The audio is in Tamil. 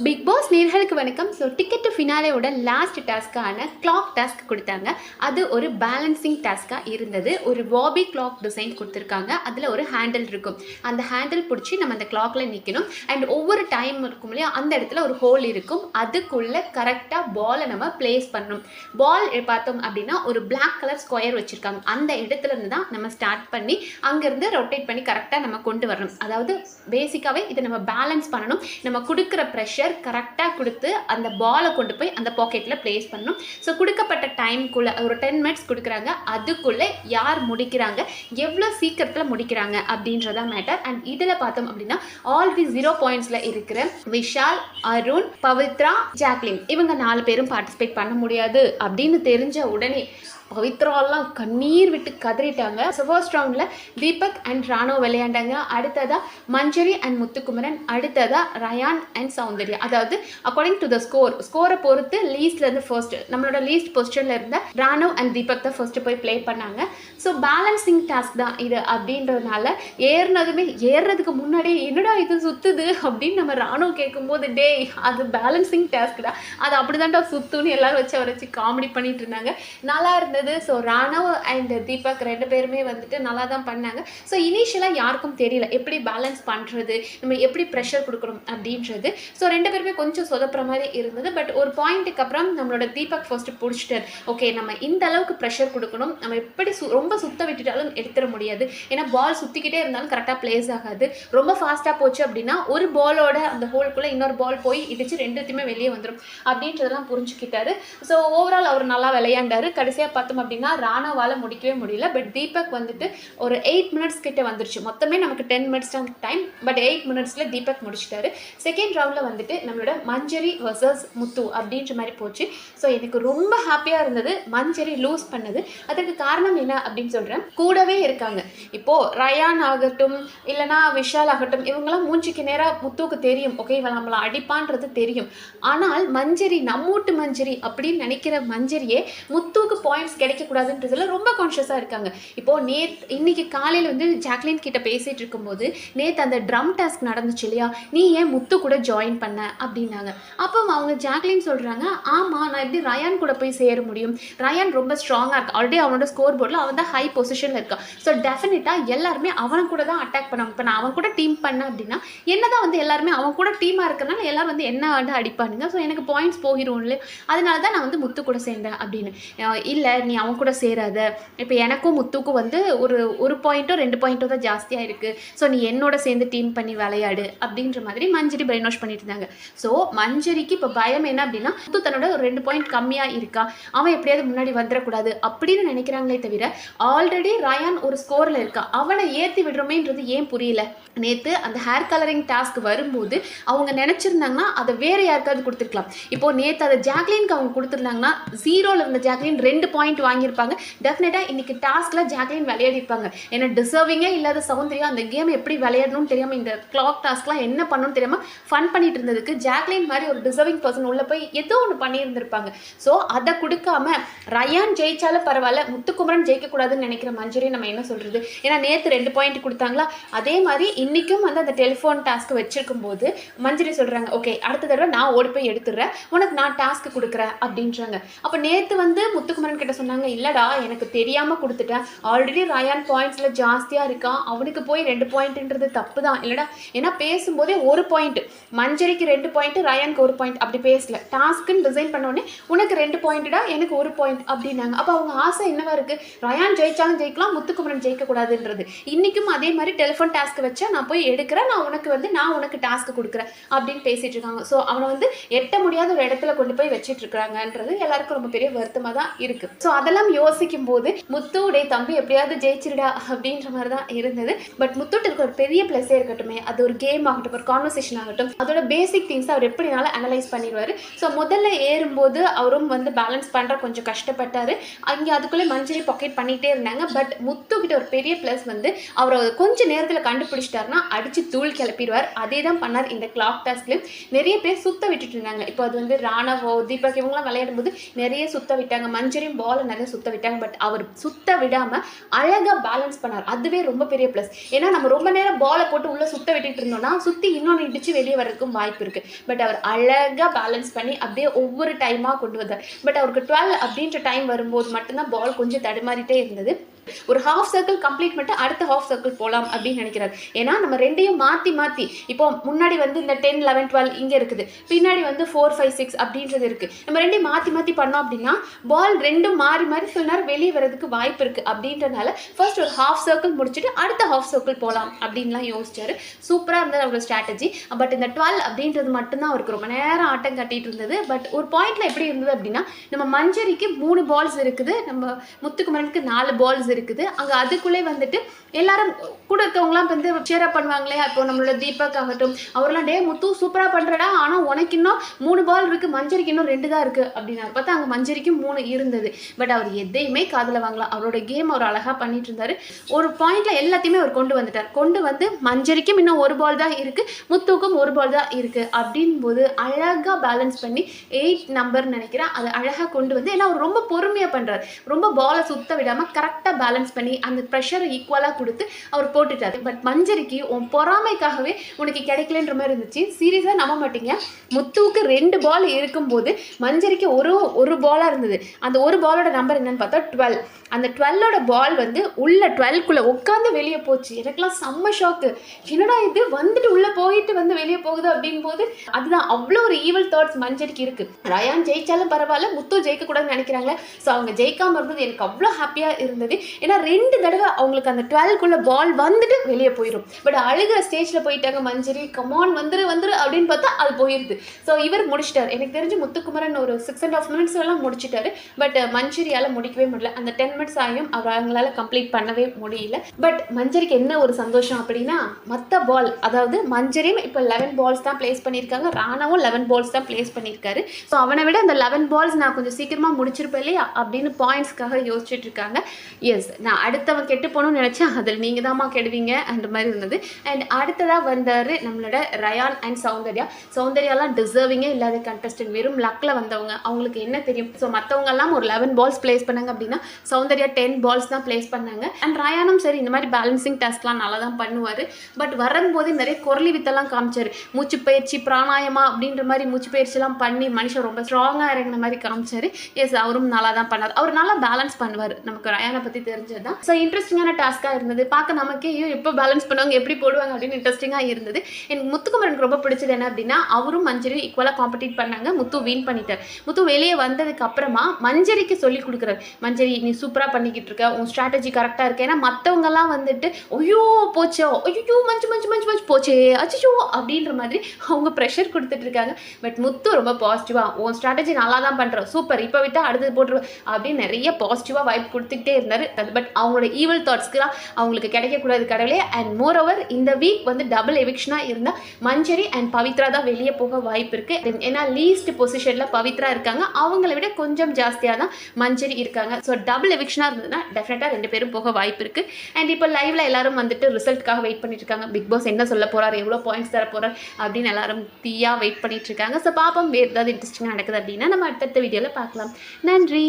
பிக் பாஸ் நேர்களுக்கு வணக்கம். ஸோ டிக்கெட் ஃபினாலேயோட லாஸ்ட் டாஸ்க்கான கிளாக் டாஸ்க் கொடுத்தாங்க. அது ஒரு பேலன்சிங் டாஸ்க்காக இருந்தது. ஒரு வாபி கிளாக் டிசைன் கொடுத்துருக்காங்க. அதில் ஒரு ஹேண்டில் இருக்கும். அந்த ஹேண்டில் பிடிச்சி நம்ம அந்த கிளாக்ல நிற்கணும் அண்ட் ஒவ்வொரு டைம் இருக்கும் இல்லையா அந்த இடத்துல ஒரு ஹோல் இருக்கும். அதுக்குள்ளே கரெக்டாக பாலை நம்ம பிளேஸ் பண்ணணும். பால் பார்த்தோம் அப்படின்னா ஒரு பிளாக் கலர் ஸ்கொயர் வச்சுருக்காங்க. அந்த இடத்துல இருந்து தான் நம்ம ஸ்டார்ட் பண்ணி அங்கேருந்து ரொட்டேட் பண்ணி கரெக்டாக நம்ம கொண்டு வரணும். அதாவது பேசிக்காகவே இதை நம்ம பேலன்ஸ் பண்ணணும். நம்ம கொடுக்குற ப்ரெஷர் கரெக்டாக கொடுத்து அந்த பாலை கொண்டு போய் அந்த பாக்கெட்டில் ப்ளேஸ் பண்ணணும். ஸோ கொடுக்கப்பட்ட டைம்குள்ளே ஒரு டென் மினிட்ஸ் கொடுக்குறாங்க. அதுக்குள்ளே யார் முடிக்கிறாங்க? எவ்வளோ சீக்கிரத்தில் முடிக்கிறாங்க அப்படின்றதா மேட்டர் அண்ட் இதில் பார்த்தோம் அப்படின்னா ஆல் தி ஜீரோ பாயிண்ட்ஸில் இருக்கிற விஷால் அருண் பவித்ரா ஜாக்லின் இவங்க நாலு பேரும் பார்ட்டிசிபேட் பண்ண முடியாது அப்படின்னு தெரிஞ்ச உடனே பவித்ராலாம் கண்ணீர் விட்டு கதறிட்டாங்க. ஸோ ஃபர்ஸ்ட் ரவுண்டில் தீபக் அண்ட் ராணோ விளையாண்டாங்க. அடுத்ததாக மஞ்சரி அண்ட் முத்துக்குமரன். அடுத்ததாக ரயான் அண்ட் சௌந்தர்யா. அதாவது அக்கார்டிங் டு த ஸ்கோர் ஸ்கோரை பொறுத்து லீஸ்ட்லேருந்து ஃபர்ஸ்ட் நம்மளோட லீஸ்ட் பொசிஷனில் இருந்த ராணோ அண்ட் தீபக் தான் ஃபர்ஸ்ட் போய் ப்ளே பண்ணாங்க. ஸோ பேலன்சிங் டாஸ்க் தான் இது அப்படின்றதுனால ஏறினதுமே ஏறுறதுக்கு முன்னாடியே என்னடா இது சுற்றுது அப்படின்னு நம்ம ராணோ கேட்கும்போது டேய் அது பேலன்சிங் டாஸ்க் தான். அது அப்படிதான்டா சுற்றுன்னு எல்லாரும் வச்சு அவரை வச்சு காமெடி பண்ணிட்டு இருந்தாங்க. நல்லா இருந்தது. ஸோ ராணவ் அண்ட் தீபக் ரெண்டு பேருமே வந்துட்டு நல்லா தான் பண்ணாங்க ஸோ இனிஷியலாக யாருக்கும் தெரியல. எப்படி பேலன்ஸ் பண்ணுறது நம்ம எப்படி ப்ரெஷர் கொடுக்கணும் அப்படின்றது. ஸோ ரெண்டு பேருமே கொஞ்சம் சொதப்புற மாதிரி இருந்தது. பட் ஒரு பாயிண்ட்டுக்கு அப்புறம் நம்மளோட தீபக் ஃபர்ஸ்ட்டு பிடிச்சிட்டார். ஓகே நம்ம இந்த அளவுக்கு ப்ரெஷர் கொடுக்கணும். நம்ம எப்படி சு ரொம்ப சுத்த விட்டுட்டாலும் எடுத்துட முடியாது. ஏன்னா பால் சுற்றிக்கிட்டே இருந்தாலும் கரெக்டாக பிளேஸ் ஆகாது. ரொம்ப ஃபாஸ்ட்டாக போச்சு அப்படின்னா ஒரு பாலோட அந்த ஹோல்குள்ளே இன்னொரு பால் போய் இடிச்சு ரெண்டுத்தையுமே வெளியே வந்துடும் அப்படின்றதெல்லாம் புரிஞ்சுக்கிட்டாரு. ஸோ ஓவரால் அவர் நல்லா விளையாண்டாரு. கடைசியாக பார்த்தோம் அப்படின்னா ராணாவால் முடிக்கவே முடியல. பட் தீபக் வந்துட்டு ஒரு எயிட் மினிட்ஸ் கிட்டே வந்துருச்சு. மொத்தமே நமக்கு டென் மினிட்ஸ் தான் டைம் பட் எயிட் மினிட்ஸில் தீபக் முடிச்சிட்டாரு. செகண்ட் ரவுண்டில் வந்துட்டு நம்மளோட மஞ்சரி வர்சஸ் முத்து அப்படின்ற மாதிரி போச்சு. ஸோ எனக்கு ரொம்ப ஹாப்பியாக இருந்தது. மஞ்சரி லூஸ் பண்ணது. அதுக்கு காரணம் என்ன அப்படின்னு சொல்கிறேன் கூடவே இருக்காங்க. இப்போது ரயான் ஆகட்டும் இல்லைனா விஷால் ஆகட்டும் இவங்கெல்லாம் மூஞ்சிக்கு நேராக முத்துவுக்கு தெரியும். ஓகே இவன் நம்மளை அடிப்பான்றது தெரியும். ஆனால் மஞ்சரி நம்மூட்டு மஞ்சரி அப்படின்னு நினைக்கிற மஞ்சரியே முத்துவுக்கு பாயிண்ட்ஸ் கிடைக்கக்கூடாதுன்றதுல ரொம்ப கான்ஷியஸாக இருக்காங்க. இப்போது நேத் இன்னைக்கு காலையில் வந்து ஜாக்லின் கிட்ட பேசிகிட்டு இருக்கும்போது நேற்று அந்த ட்ரம் டாஸ்க் நடந்துச்சு இல்லையா? நீ ஏன் முத்து கூட ஜாயின் பண்ண? அப்படின்னாங்க. அப்போ அவங்க ஜாக்லின் சொல்கிறாங்க ஆமாம் நான் எப்படி ரயான் கூட போய் சேர முடியும்? ரயான் ரொம்ப ஸ்ட்ராங்காக இருக்கா? ஆல்ரெடி அவனோட ஸ்கோர் போர்டில் அவன் தான் ஹை பொசிஷனில் இருக்கான் ஸோ டெஃபினட்டாக எல்லாருமே அவன் கூட தான் அட்டாக் பண்ணுவாங்க. இப்போ நான் அவன் கூட டீம் பண்ணேன் அப்படின்னா என்ன தான் வந்து எல்லாருமே அவன் கூட டீமாக இருக்கிறனால எல்லாரும் வந்து என்ன வந்து அடிப்பானுங்க? ஸோ எனக்கு பாயிண்ட்ஸ் போகிரும் இல்லையா? அதனால தான் நான் வந்து முத்து கூட சேர்ந்தேன் அப்படின்னு. இல்லை நீ அவன் கூட சேராத. இப்போ எனக்கும் முத்துக்கும் வந்து ஒரு ஒரு பாயிண்ட்டோ ரெண்டு பாயிண்ட்டோ தான் ஜாஸ்தியாக இருக்குது ஸோ நீ என்னோட சேர்ந்து டீம் பண்ணி விளையாடு அப்படின்ற மாதிரி மஞ்சரி பிரெயின் வாஷ் பண்ணிட்டு இருந்தாங்க ஸோ மஞ்சரிக்கு இப்போ பயம் என்ன அப்படின்னா முத்து தன்னோட ஒரு ரெண்டு பாயிண்ட் கம்மியாக இருக்கா? அவன் எப்படியாவது முன்னாடி வந்துடக்கூடாது அப்படின்னு நினைக்கிறாங்களே தவிர ஆல்ரெடி ரயான் ஒரு ஸ்கோரில் இருக்கா? அவனை ஏற்றி விடுறோமேன்றது ஏன் புரியல? நேற்று அந்த ஹேர் கலரிங் டாஸ்க் வரும்போது அவங்க நினச்சிருந்தாங்கன்னா அதை வேறு யாருக்காவது கொடுத்துருக்கலாம். இப்போது நேற்று அதை ஜாக்லினுக்கு அவங்க கொடுத்துருந்தாங்கன்னா ஜீரோவில் இருந்த ஜாக்லின் ரெண்டு பாயிண்ட் வாங்கியிருப்பாங்க. டெஃபினட்டாக இன்றைக்கி டாஸ்கில் ஜாக்லின் விளையாடிருப்பாங்க. ஏன்னா டிசர்விங்கே இல்லாத சௌந்தர்யா அந்த கேம் எப்படி விளையாடணும்னு தெரியாமல் இந்த கிளாக் டாஸ்க்லாம் என்ன பண்ணணும்னு தெரியாமல் ஃபன் பண்ணிட்டு இருந்ததுக்கு ஜாக்லின் மாதிரி ஒரு டிசர்விங் பர்சன் உள்ளே போய் ஏதோ ஒன்று பண்ணியிருந்திருப்பாங்க. ஸோ அதை கொடுக்காம ரயான் ஜெயிச்சாலும் பரவாயில்ல முத்துக்குமரன் ஜெயிக்கக்கூடாதுன்னு நினைக்கிற மஞ்சரி நம்ம என்ன சொல்கிறது ஏன்னா நேற்று ரெண்டு பாயிண்ட் கொடுத்தாங்களா? அதே மாதிரி இன்றைக்கும் வந்து அந்த டெலிஃபோன் டாஸ்க் வச்சிருக்கும் போது மஞ்சரி சொல்கிறாங்க ஓகே அடுத்த தடவை நான் ஓடி போய் எடுத்துடுறேன். உனக்கு நான் டாஸ்க் கொடுக்குறேன். அப்படின்றாங்க. அப்போ நேற்று வந்து முத்துக்குமரன் கிட்ட சொன்னாங்க இல்லைடா எனக்கு தெரியாமல் கொடுத்துட்டேன். ஆல்ரெடி ரயான் பாயிண்ட்ஸில் ஜாஸ்தியாக இருக்கான். அவனுக்கு போய் ரெண்டு பாயிண்ட்டுன்றது தப்பு தான் இல்லைடா ஏன்னா பேசும்போதே ஒரு பாயிண்ட் மஞ்சரிக்கு ரெண்டு பாயிண்ட் ரயானுக்கு ஒரு பாயிண்ட் அப்படி பேசல. டாஸ்க்குன்னு டிசைன் பண்ணோடனே உனக்கு ரெண்டு பாயிண்ட்டா எனக்கு ஒரு பாயிண்ட் அப்படின்னாங்க. அப்போ அவங்க ஆசை என்னவா இருக்குது ரயான் ஜெயிச்சாலும் ஜெயிக்கலாம் முத்துக்குமரன் ஜெயிக்கக்கூடாதுன்றது. இன்றைக்கும் அதே மாதிரி டெலிஃபோன் டாஸ்க் வச்சா நான் போய் எடுக்கிறேன் நான் உனக்கு வந்து நான் உனக்கு டாஸ்க் கொடுக்குறேன். அப்படின்னு பேசிட்டு இருக்காங்க. ஸோ அவனை வந்து எட்ட முடியாத ஒரு இடத்துல கொண்டு போய் வச்சிட்டு இருக்கிறாங்கன்றது எல்லாருக்கும் ரொம்ப பெரிய வருத்தமாக தான் இருக்கு. ஸோ அதெல்லாம் யோசிக்கும் போது முத்துடைய தம்பி எப்படியாவது ஜெயிச்சிருடா அப்படின்ற மாதிரி தான் இருந்தது. பட் முத்துட்டு இருக்க ஒரு பெரிய ப்ளஸ்ஸே இருக்கட்டுமே அது ஒரு கேம் ஆகட்டும் ஒரு கான்வர்சேஷன் ஆகட்டும் அதோட பேசிக் திங்ஸ் அவர் எப்படினாலும் அனலைஸ் பண்ணிடுவார். ஸோ முதல்ல ஏறும்போது அவரும் வந்து பேலன்ஸ் பண்ணுற கொஞ்சம் கஷ்டப்பட்டார். அங்கே அதுக்குள்ளே மஞ்சரி பாக்கெட் பண்ணிகிட்டே இருந்தாங்க. பட் முத்து கிட்ட ஒரு பெரிய ப்ளஸ் வந்து அவர் கொஞ்சம் நேரத்தில் கண்டுபிடிச்சிட்டாருன்னா அடித்து தூள் கிளப்பிடுவார். அதே தான் பண்ணார் இந்த கிளாக் டாஸ்க்லையும் நிறைய பேர் சுத்த விட்டுட்டு இருந்தாங்க. இப்போ அது வந்து ராணவோ தீபக் இவங்களாம் விளையாடும் போது நிறைய சுத்த விட்டாங்க. மஞ்சரியும் பால் பாலை நிறைய சுத்த விட்டாங்க பட் அவர் சுத்த விடாமல் அழகாக பேலன்ஸ் பண்ணார். அதுவே ரொம்ப பெரிய ப்ளஸ் ஏன்னா நம்ம ரொம்ப நேரம் பாலை போட்டு உள்ளே சுத்த விட்டுட்டு இருந்தோம்னா சுற்றி இன்னொன்று இடிச்சு வெளியே வர்றதுக்கும் வாய்ப்பு இருக்குது பட் அவர் அழகாக பேலன்ஸ் பண்ணி அப்படியே ஒவ்வொரு டைமாக கொண்டு வந்தார். பட் அவருக்கு டுவெல் அப்படின்ற டைம் வரும்போது மட்டும்தான் பால் கொஞ்சம் தடுமாறிட்டே இருந்தது. ஒரு ஹாஃப் சர்க்கிள் கம்ப்ளீட் பண்ணிட்டு அடுத்த ஹாஃப் சர்க்கிள் போகலாம் அப்படின்னு நினைக்கிறாரு. ஏன்னா நம்ம ரெண்டையும் மாற்றி மாற்றி இப்போ முன்னாடி வந்து இந்த டென் லெவன் டுவெல் இங்கே இருக்குது. பின்னாடி வந்து ஃபோர் ஃபைவ் சிக்ஸ் அப்படின்றது இருக்குது நம்ம ரெண்டையும் மாற்றி மாற்றி பண்ணோம் அப்படின்னா பால் ரெண்டும் மாறி மாறி சில நேரம் வெளியே வரதுக்கு வாய்ப்பு இருக்குது அப்படின்றனால ஃபர்ஸ்ட் ஒரு ஹாஃப் சர்க்கிள் முடிச்சுட்டு அடுத்த ஹாஃப் சர்க்கிள் போகலாம் அப்படின்லாம் யோசிச்சாரு. சூப்பராக இருந்தது அவரோட ஸ்ட்ராட்டஜி பட் இந்த டுவெல் அப்படின்றது மட்டும்தான் அவருக்கு ரொம்ப நேரம் ஆட்டம் கட்டிட்டு இருந்தது. பட் ஒரு பாயிண்ட்ல எப்படி இருந்தது அப்படின்னா நம்ம மஞ்சரிக்கு மூணு பால்ஸ் இருக்குது. நம்ம முத்துக்குமரனுக்கு நாலு பால்ஸ் இருக்குது. அங்கே அதுக்குள்ளே வந்துட்டு எல்லாரும் கூட இருக்கவங்களாம் வந்து சேர் அப் பண்ணுவாங்களே இப்போ நம்மளோட தீபக் ஆகட்டும் அவரெல்லாம் டே முத்து சூப்பராக பண்ணுறடா ஆனால் உனக்கு இன்னும் மூணு பால் இருக்குது மஞ்சரிக்கு இன்னும் ரெண்டு தான் இருக்குது அப்படின்னாரு. பார்த்தா அங்கே மஞ்சரிக்கு மூணு இருந்தது. பட் அவர் எதையுமே காதில் வாங்கலாம் அவரோட கேம் அவர் அழகாக பண்ணிட்டு இருந்தார். ஒரு பாயிண்ட்ல எல்லாத்தையுமே அவர் கொண்டு வந்துட்டார். கொண்டு வந்து மஞ்சரிக்கும் இன்னும் ஒரு பால் தான் இருக்குது முத்துக்கும் ஒரு பால் தான் இருக்குது அப்படின் போது அழகாக பேலன்ஸ் பண்ணி எயிட் நம்பர் நினைக்கிறேன். அதை அழகாக கொண்டு வந்து ஏன்னா அவர் ரொம்ப பொறுமையாக பண்ணுறாரு ரொம்ப பாலை சுத்த விடாமல் கரெக்டாக பேலன்ஸ் பண்ணி அந்த ப்ரெஷரை ஈக்குவலாக கொடுத்து அவர் போட்டுட்டாரு. பட் மஞ்சரிக்கு உன் பொறாமைக்காகவே உனக்கு கிடைக்கலன்ற மாதிரி இருந்துச்சு. சீரியஸாக நம்ப மாட்டீங்க. முத்துவுக்கு ரெண்டு பால் இருக்கும்போது மஞ்சரிக்கு ஒரு ஒரு பாலாக இருந்தது. அந்த ஒரு பாலோட நம்பர் என்னன்னு பார்த்தா டுவெல் அந்த டுவெல்லோட பால் வந்து உள்ள டுவெல்க்குள்ளே உட்காந்து வெளியே போச்சு. எனக்குலாம் செம்ம ஷாக்கு என்னடா இது? வந்துட்டு உள்ளே போயிட்டு வந்து வெளியே போகுது அப்படின் போது அதுதான் அவ்வளோ ஒரு ஈவல் தாட்ஸ் மஞ்சரிக்கு இருக்குது ரயான் ஜெயிச்சாலும் பரவாயில்ல முத்து ஜெயிக்க கூடாதுன்னு நினைக்கிறாங்களே ஸோ அவங்க ஜெயிக்காமல் இருந்தது எனக்கு அவ்வளோ ஹாப்பியாக இருந்தது. ஏன்னா ரெண்டு தடவை அவங்களுக்கு அந்த டுவெல்க்குள்ளே பால் வந்துட்டு வெளியே போயிடும் பட் அழுகிற ஸ்டேஜில் போயிட்டாங்க மஞ்சரி கமான் வந்துரு வந்துரு அப்படின்னு பார்த்தா அது போயிருது. ஸோ இவர் முடிச்சிட்டார். எனக்கு தெரிஞ்சு முத்துக்குமரன் ஒரு சிக்ஸ் அண்ட் ஆஃப் மினிட்ஸ் எல்லாம் முடிச்சிட்டாரு. பட் மஞ்சரியால் முடிக்கவே முடியல. அந்த டென் மினிட்ஸ் ஆகியும் அவர் அவங்களால கம்ப்ளீட் பண்ணவே முடியல. பட் மஞ்சரிக்கு என்ன ஒரு சந்தோஷம் அப்படின்னா மற்ற பால் அதாவது மஞ்சரியும் இப்போ லெவன் பால்ஸ் தான் பிளேஸ் பண்ணியிருக்காங்க. ராணாவும் லெவன் பால்ஸ் தான் பிளேஸ் பண்ணியிருக்காரு. ஸோ அவனை விட அந்த லெவன் பால்ஸ் நான் கொஞ்சம் சீக்கிரமாக முடிச்சிருப்பேன் இல்லையா? அப்படின்னு பாயிண்ட்ஸ்க்காக யோசிச்சுட்டு இருக்காங்க. எஸ் நான் அடுத்தவன் கெட்டு போகணும்னு நினச்சேன் அதில் நீங்கள் தாம்மா கெடுவீங்க அந்த மாதிரி இருந்தது. அண்ட் அடுத்ததாக வந்தார் நம்மளோட ரயான் அண்ட் சௌந்தர்யா. சௌந்தர்யாலாம் டிசர்விங்கே இல்லாத கண்டஸ்டன்ட் வெறும் லக்கில் வந்தவங்க. அவங்களுக்கு என்ன தெரியும்? ஸோ மற்றவங்கெல்லாம் ஒரு லெவன் பால்ஸ் பிளேஸ் பண்ணாங்க அப்படின்னா சௌந்தர்யா டென் பால்ஸ் தான் பிளேஸ் பண்ணாங்க. அண்ட் ரயானும் சரி இந்த மாதிரி பேலன்சிங் டெஸ்ட்லாம் நல்லா தான் பண்ணுவார். பட் வரும்போது நிறைய குரலி வித்தெல்லாம் காமிச்சார். மூச்சு பயிற்சி பிராணாயமா அப்படின்ற மாதிரி மூச்சு பயிற்சிலாம் பண்ணி மனுஷன் ரொம்ப ஸ்ட்ராங்காக இறங்கின மாதிரி காமிச்சார். எஸ் அவரும் நல்லா தான் பண்ணார். அவர் நல்லா பேலன்ஸ் பண்ணுவார். நமக்கு ரயானை பற்றி தெரிஞ்சது தான் ஸோ இன்ட்ரெஸ்டிங்கான டாஸ்க்காக இருந்தது. பார்க்க நமக்கே ஐயோ எப்போ பேலன்ஸ் பண்ணுவாங்க எப்படி போடுவாங்க அப்படின்னு இன்ட்ரெஸ்டிங்காக இருந்தது. எனக்கு முத்துக்குமரனுக்கு ரொம்ப பிடிச்சது என்ன அப்படின்னா அவரும் மஞ்சரியும் ஈக்குவலாக காம்படிட் பண்ணாங்க. முத்து வின் பண்ணிட்டார். முத்து வெளியே வந்ததுக்கு அப்புறமா மஞ்சரிக்கு சொல்லி கொடுக்குறாரு. மஞ்சரி நீ சூப்பராக பண்ணிக்கிட்டு இருக்க. உன் ஸ்ட்ராட்டஜி கரெக்டாக இருக்கு. ஏன்னா மற்றவங்கெல்லாம் வந்துட்டு ஐயோ போச்சோ ஐயோ மஞ்சு மஞ்சு மஞ்சு மஞ்சு போச்சே அச்சோ அப்படின்ற மாதிரி அவங்க ப்ரெஷர் கொடுத்துட்டு இருக்காங்க. பட் முத்து ரொம்ப பாசிட்டிவாக உன் ஸ்ட்ராட்டஜி நல்லா தான் பண்ணுறோம் சூப்பர் இப்போ விட்டால் அடுத்தது போட்டுருவோம் அப்படின்னு நிறைய பாசிட்டிவாக வைப் கொடுத்துக்கிட்டே இருந்தார். பட் அவங்களோட ஈவல் தாட்ஸ்க்குலாம் அவங்களுக்கு கிடைக்கக்கூடாது கடவுளே. அண்ட் மோர் ஓவர் இந்த வீக் வந்து டபுள் எவிக்ஷனாக இருந்தால் மஞ்சரி அண்ட் பவித்ரா தான் வெளியே போக வாய்ப்பு இருக்குது ஏன்னா லீஸ்ட் பொசிஷனில் பவித்ரா இருக்காங்க. அவங்கள விட கொஞ்சம் ஜாஸ்தியாக தான் மஞ்சரி இருக்காங்க. ஸோ டபுள் எவிக்ஷனாக இருந்ததுன்னா டெஃபினட்டாக ரெண்டு பேரும் போக வாய்ப்பு இருக்குது அண்ட் இப்போ லைவ்ல எல்லாரும் வந்துட்டு ரிசல்ட்காக வெயிட் பண்ணிட்டு இருக்காங்க. பிக் பாஸ் என்ன சொல்ல போகிறார் எவ்வளோ பாயிண்ட்ஸ் தர போகிறார் அப்படின்னு எல்லாரும் தீயாக வெயிட் பண்ணிட்டு இருக்காங்க. ஸோ பாப்போம் வேறு ஏதாவது இன்ட்ரெஸ்டிங்காக நடக்குது அப்படின்னா நம்ம அடுத்தடுத்த வீடியோவில் பார்க்கலாம். நன்றி.